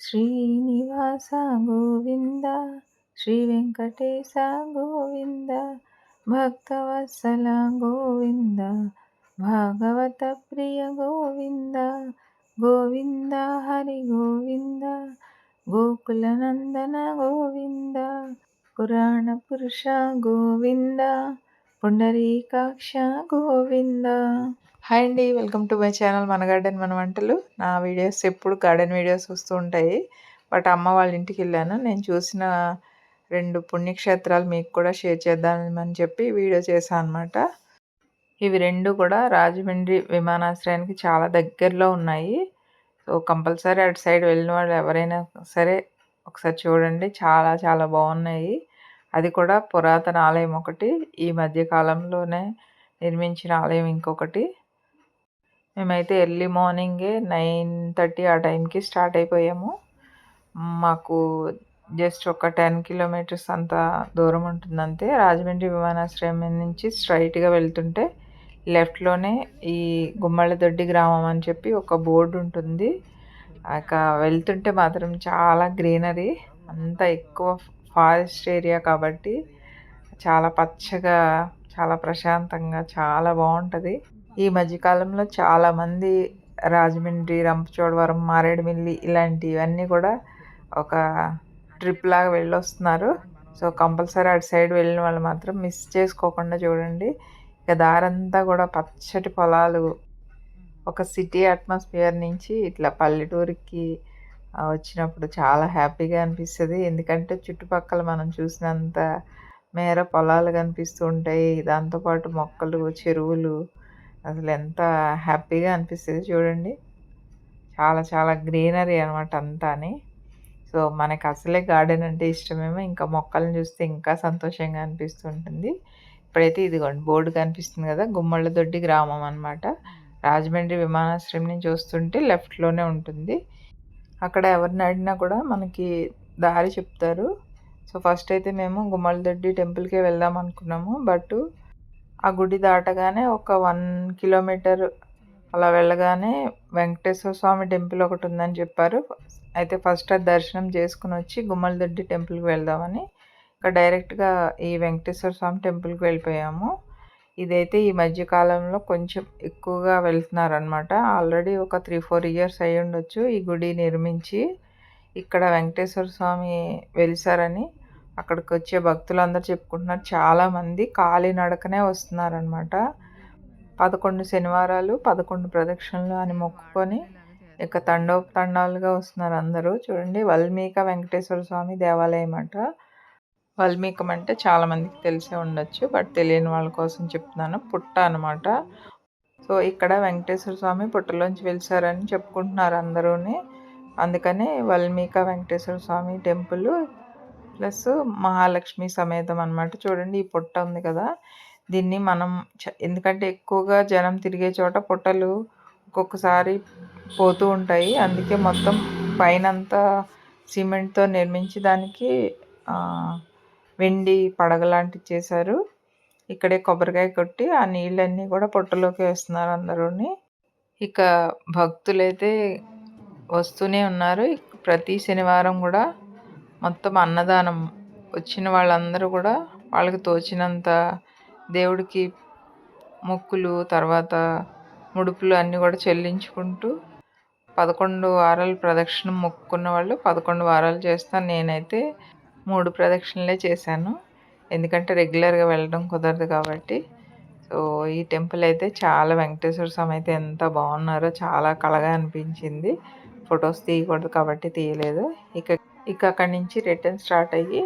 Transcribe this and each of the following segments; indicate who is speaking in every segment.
Speaker 1: శ్రీనివాస గోవింద శ్రీ వెంకటేశ గోవింద భక్తవత్సల గోవింద భాగవత ప్రియ గోవింద గోవింద హరి గోవింద గోకులనందన గోవింద పురాణ పురుష గోవింద పుండరీకాక్ష గోవింద. హాయ్ అండి వెల్కమ్ టు మై ఛానల్ మన గార్డెన్ మన వంటలు. నా వీడియోస్ ఎప్పుడు గార్డెన్ వీడియోస్ వస్తూ ఉంటాయి. బట్ అమ్మ వాళ్ళ ఇంటికి వెళ్ళాను. నేను చూసిన రెండు పుణ్యక్షేత్రాలు మీకు కూడా షేర్ చేద్దామని చెప్పి వీడియో చేశాను అనమాట ఇవి రెండు కూడా రాజమండ్రి విమానాశ్రయానికి చాలా దగ్గరలో ఉన్నాయి. సో కంపల్సరీ అటు సైడ్ వెళ్ళిన వాళ్ళు ఎవరైనా సరే ఒకసారి చూడండి. చాలా చాలా బాగున్నాయి. అది కూడా పురాతన ఆలయం ఒకటి. ఈ మధ్య కాలంలోనే నిర్మించిన ఆలయం ఇంకొకటి. మేమైతే ఎర్లీ మార్నింగే నైన్ థర్టీ ఆ టైంకి స్టార్ట్ అయిపోయాము. మాకు జస్ట్ ఒక టెన్ కిలోమీటర్స్ అంత దూరం ఉంటుంది అంతే రాజమండ్రి విమానాశ్రయం నుంచి స్ట్రైట్గా వెళ్తుంటే లెఫ్ట్లోనే ఈ గుమ్మళ్ళదొడ్డి గ్రామం అని చెప్పి ఒక బోర్డు ఉంటుంది. ఇక వెళ్తుంటే మాత్రం చాలా గ్రీనరీ అంత ఎక్కువ ఫారెస్ట్ ఏరియా కాబట్టి చాలా పచ్చగా చాలా ప్రశాంతంగా చాలా బాగుంటుంది. ఈ మధ్యకాలంలో చాలామంది రాజమండ్రి రంపచోడవరం మారేడుమిల్లి ఇలాంటివన్నీ కూడా ఒక ట్రిప్ లాగా వెళ్ళొస్తున్నారు. సో కంపల్సరీ అటు సైడ్ వెళ్ళిన వాళ్ళు మాత్రం మిస్ చేసుకోకుండా చూడండి. ఇక దారంతా కూడా పచ్చటి పొలాలు. ఒక సిటీ అట్మాస్ఫియర్ నుంచి ఇట్లా పల్లెటూరికి వచ్చినప్పుడు చాలా హ్యాపీగా అనిపిస్తుంది. ఎందుకంటే చుట్టుపక్కల మనం చూసినంత మేర పొలాలు కనిపిస్తూ ఉంటాయి. దాంతోపాటు మొక్కలు చెరువులు అసలు ఎంత హ్యాపీగా అనిపిస్తుంది చూడండి. చాలా చాలా గ్రీనరీ అనమాట అంతా అని సో మనకి అసలే గార్డెన్ అంటే ఇష్టమేమో ఇంకా మొక్కలను చూస్తే ఇంకా సంతోషంగా అనిపిస్తుంటుంది. ఇప్పుడైతే ఇదిగోండి బోర్డు కనిపిస్తుంది కదా గుమ్మళ్ళ దొడ్డి గ్రామం అనమాట రాజమండ్రి విమానాశ్రయం నుంచి వస్తుంటే లెఫ్ట్లోనే ఉంటుంది. అక్కడ ఎవరిని అడిగినా కూడా మనకి దారి చెప్తారు. సో ఫస్ట్ అయితే మేము గుమ్మలదొడ్డి టెంపుల్కే వెళ్దాం అనుకున్నాము. బట్ ఆ గుడి దాటగానే ఒక వన్ కిలోమీటర్ అలా వెళ్ళగానే వెంకటేశ్వర స్వామి టెంపుల్ ఒకటి ఉందని చెప్పారు. అయితే ఫస్ట్ అది దర్శనం చేసుకుని వచ్చి గుమ్మలదొడ్డి టెంపుల్కి వెళ్దామని ఇంకా డైరెక్ట్గా ఈ వెంకటేశ్వర స్వామి టెంపుల్కి వెళ్ళిపోయాము. ఇదైతే ఈ మధ్యకాలంలో కొంచెం ఎక్కువగా వెళ్తున్నారనమాట ఆల్రెడీ ఒక త్రీ ఫోర్ ఇయర్స్ అయ్యి ఉండొచ్చు ఈ గుడి నిర్మించి. ఇక్కడ వెంకటేశ్వర స్వామి వెలిసారని అక్కడికి వచ్చే భక్తులందరూ చెప్పుకుంటున్నారు. చాలామంది కాలినడకనే వస్తున్నారనమాట పదకొండు శనివారాలు పదకొండు ప్రదక్షిణలు అని మొక్కుకొని ఇక తండోపతండాలుగా వస్తున్నారు అందరూ. చూడండి వల్మీక వెంకటేశ్వర స్వామి దేవాలయం అంట. వల్మీకం అంటే చాలామందికి తెలిసే ఉండొచ్చు బట్ తెలియని వాళ్ళ కోసం చెప్తున్నాను. పుట్ట అనమాట సో ఇక్కడ వెంకటేశ్వర స్వామి పుట్టలోంచి వెలిసారని చెప్పుకుంటున్నారు అందరూని. అందుకని వల్మీక వెంకటేశ్వర స్వామి టెంపుల్ ప్లస్ మహాలక్ష్మి సమేతం అనమాట చూడండి ఈ పుట్ట ఉంది కదా. దీన్ని మనం ఎందుకంటే ఎక్కువగా జనం తిరిగే చోట పుట్టలు ఒక్కొక్కసారి పోతూ ఉంటాయి. అందుకే మొత్తం పైనంతా సిమెంట్తో నిర్మించి దానికి వెండి పడగలాంటివి చేశారు. ఇక్కడే కొబ్బరికాయ కొట్టి ఆ నీళ్ళన్నీ కూడా పొట్టలోకి వేస్తున్నారు అందరూని. ఇక భక్తులైతే వస్తూనే ఉన్నారు. ప్రతి శనివారం కూడా మొత్తం అన్నదానం వచ్చిన వాళ్ళందరూ కూడా వాళ్ళకి తోచినంత దేవుడికి మొక్కులు తర్వాత ముడుపులు అన్నీ కూడా చెల్లించుకుంటూ పదకొండు వారాలు ప్రదక్షిణ మొక్కుకున్న వాళ్ళు పదకొండు వారాలు చేస్తాను నేనైతే మూడు ప్రదక్షిణలే చేశాను. ఎందుకంటే రెగ్యులర్గా వెళ్ళడం కుదరదు కాబట్టి. సో ఈ టెంపుల్ అయితే చాలా వెంకటేశ్వర స్వామి అయితే ఎంత బాగున్నారో చాలా కళగా అనిపించింది. ఫొటోస్ తీయకూడదు కాబట్టి తీయలేదు. ఇక ఇక అక్కడి నుంచి రిటర్న్ స్టార్ట్ అయ్యి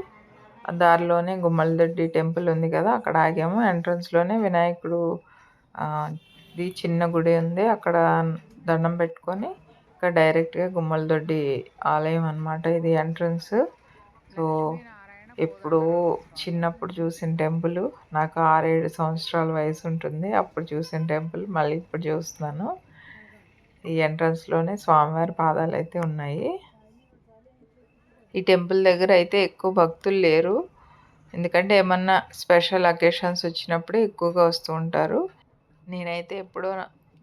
Speaker 1: దారిలోనే గుమ్మలదొడ్డి టెంపుల్ ఉంది కదా అక్కడ ఆగాము. ఎంట్రన్స్లోనే వినాయకుడు ఇది చిన్న గుడి ఉంది. అక్కడ దండం పెట్టుకొని ఇక్కడ డైరెక్ట్గా గుమ్మలదొడ్డి ఆలయం అనమాట ఇది ఎంట్రన్స్ సో ఎప్పుడో చిన్నప్పుడు చూసిన టెంపుల్ నాకు ఆరేడు సంవత్సరాల వయసు ఉంటుంది. అప్పుడు చూసిన టెంపుల్ మళ్ళీ ఇప్పుడు చూస్తున్నాను. ఈ ఎంట్రన్స్లోనే స్వామివారి పాదాలు అయితే ఉన్నాయి. ఈ టెంపుల్ దగ్గర అయితే ఎక్కువ భక్తులు లేరు. ఎందుకంటే ఏమన్నా స్పెషల్ అకేషన్స్ వచ్చినప్పుడే ఎక్కువగా వస్తూ ఉంటారు. నేనైతే ఎప్పుడో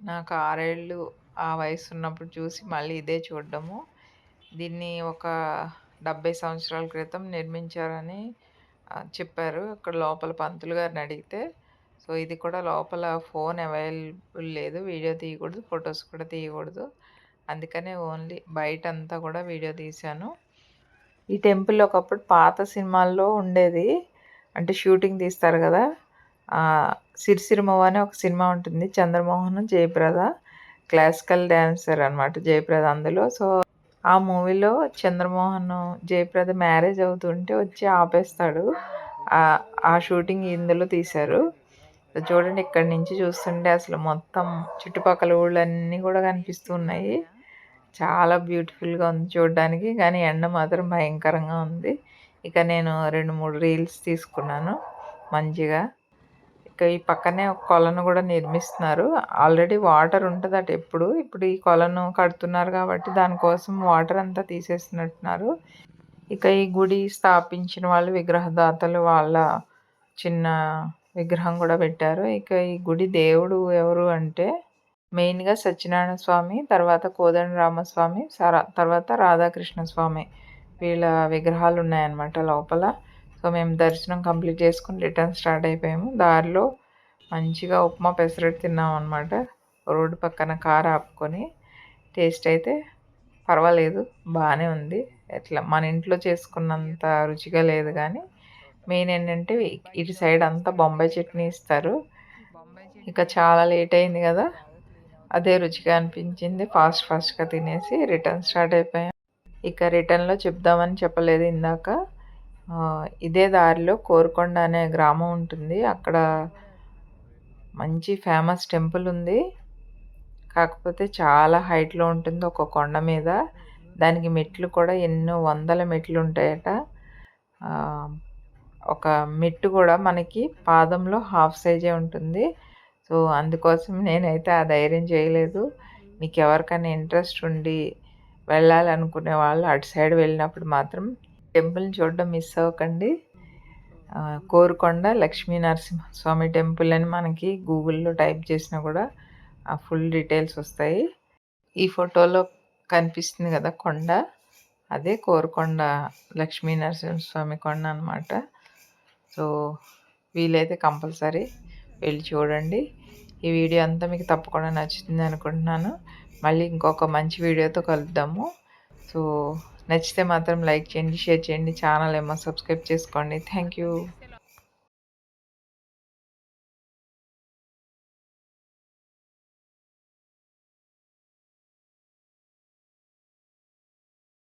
Speaker 1: నాకు ఆరేళ్ళు ఆ వయసు ఉన్నప్పుడు చూసి మళ్ళీ ఇదే చూడడము. దీన్ని ఒక డెబ్బై సంవత్సరాల క్రితం నిర్మించారని చెప్పారు. అక్కడ లోపల పంతులు గారిని అడిగితే సో ఇది కూడా లోపల ఫోన్ అవైలబుల్ లేదు. వీడియో తీయకూడదు. ఫొటోస్ కూడా తీయకూడదు. అందుకనే ఓన్లీ బయట అంతా కూడా వీడియో తీశాను. ఈ టెంపుల్ ఒకప్పుడు పాత సినిమాల్లో ఉండేది. అంటే షూటింగ్ తీస్తారు కదా. సిరిసిరిమవ అనే ఒక సినిమా ఉంటుంది. చంద్రమోహన్ జయప్రద. క్లాసికల్ డ్యాన్సర్ అనమాట జయప్రద అందులో. సో ఆ మూవీలో చంద్రమోహన్ జయప్రద మ్యారేజ్ అవుతుంటే వచ్చి ఆపేస్తాడు. ఆ- షూటింగ్ ఇందులో తీశారు. చూడండి ఇక్కడి నుంచి చూస్తుంటే అసలు మొత్తం చుట్టుపక్కల ఊళ్ళన్నీ కూడా కనిపిస్తున్నాయి చాలా బ్యూటిఫుల్గా ఉంది చూడడానికి కానీ ఎండ మాత్రం భయంకరంగా ఉంది. ఇక నేను రెండు మూడు రీల్స్ తీసుకున్నాను మంచిగా. ఇక ఈ పక్కనే ఒక కొలను కూడా నిర్మిస్తున్నారు. ఆల్రెడీ వాటర్ ఉంటుంది అటు ఎప్పుడు. ఇప్పుడు ఈ కొలను కడుతున్నారు కాబట్టి దానికోసం వాటర్ అంతా తీసేస్తున్నట్టున్నారు. ఇక ఈ గుడి స్థాపించిన వాళ్ళు విగ్రహదాతలు వాళ్ళ చిన్న విగ్రహం కూడా పెట్టారు. ఇక ఈ గుడి దేవుడు ఎవరు అంటే మెయిన్గా సత్యనారాయణ స్వామి తర్వాత కోదండ రామస్వామి తర్వాత రాధాకృష్ణ స్వామి వీళ్ళ విగ్రహాలు ఉన్నాయన్నమాట లోపల. సో మేము దర్శనం కంప్లీట్ చేసుకుని రిటర్న్ స్టార్ట్ అయిపోయాము. దారిలో మంచిగా ఉప్మా పెసరట్టు తిన్నాం అనమాట రోడ్డు పక్కన కార్ ఆపుకొని. టేస్ట్ అయితే పర్వాలేదు బాగానే ఉంది. ఎట్లా మన ఇంట్లో చేసుకున్నంత రుచిగా లేదు కానీ మెయిన్ ఏంటంటే ఇటు సైడ్ అంతా బొంబాయి చట్నీ ఇస్తారు. ఇక చాలా లేట్ అయింది కదా. అదే రుచిగా అనిపించింది. ఫాస్ట్ ఫాస్ట్గా తినేసి రిటర్న్ స్టార్ట్ అయిపోయాం. ఇక రిటర్న్లో చెప్దామని చెప్పలేదు ఇందాక. ఇదే దారిలో కోరుకొండ అనే గ్రామం ఉంటుంది. అక్కడ మంచి ఫేమస్ టెంపుల్ ఉంది. కాకపోతే చాలా హైట్లో ఉంటుంది ఒక కొండ మీద. దానికి మెట్లు కూడా ఎన్నో వందల మెట్లు ఉంటాయట. ఒక మెట్టు కూడా మనకి పాదంలో హాఫ్ సైజే ఉంటుంది. సో అందుకోసం నేనైతే ఆ ధైర్యం చేయలేదు. మీకు ఎవరికైనా ఇంట్రెస్ట్ ఉండి వెళ్ళాలనుకునే వాళ్ళు అటు సైడ్ వెళ్ళినప్పుడు మాత్రం టెంపుల్ని చూడడం మిస్ అవ్వకండి. కోరుకొండ లక్ష్మీ నరసింహస్వామి టెంపుల్ అని మనకి గూగుల్లో టైప్ చేసినా కూడా ఆ ఫుల్ డీటెయిల్స్ వస్తాయి. ఈ ఫోటోలో కనిపిస్తుంది కదా కొండ. అదే కోరుకొండ లక్ష్మీ నరసింహస్వామి కొండ అనమాట సో వీలైతే కంపల్సరీ వెళ్ళి చూడండి. ఈ వీడియో అంతా మీకు తప్పకుండా నచ్చుతుంది అనుకుంటున్నాను. మళ్ళీ ఇంకొక మంచి వీడియోతో కలుద్దాము. సో నచ్చితే మాత్రం లైక్ చేయండి షేర్ చేయండి ఛానల్ ఏమో సబ్స్క్రైబ్ చేసుకోండి. Thank you.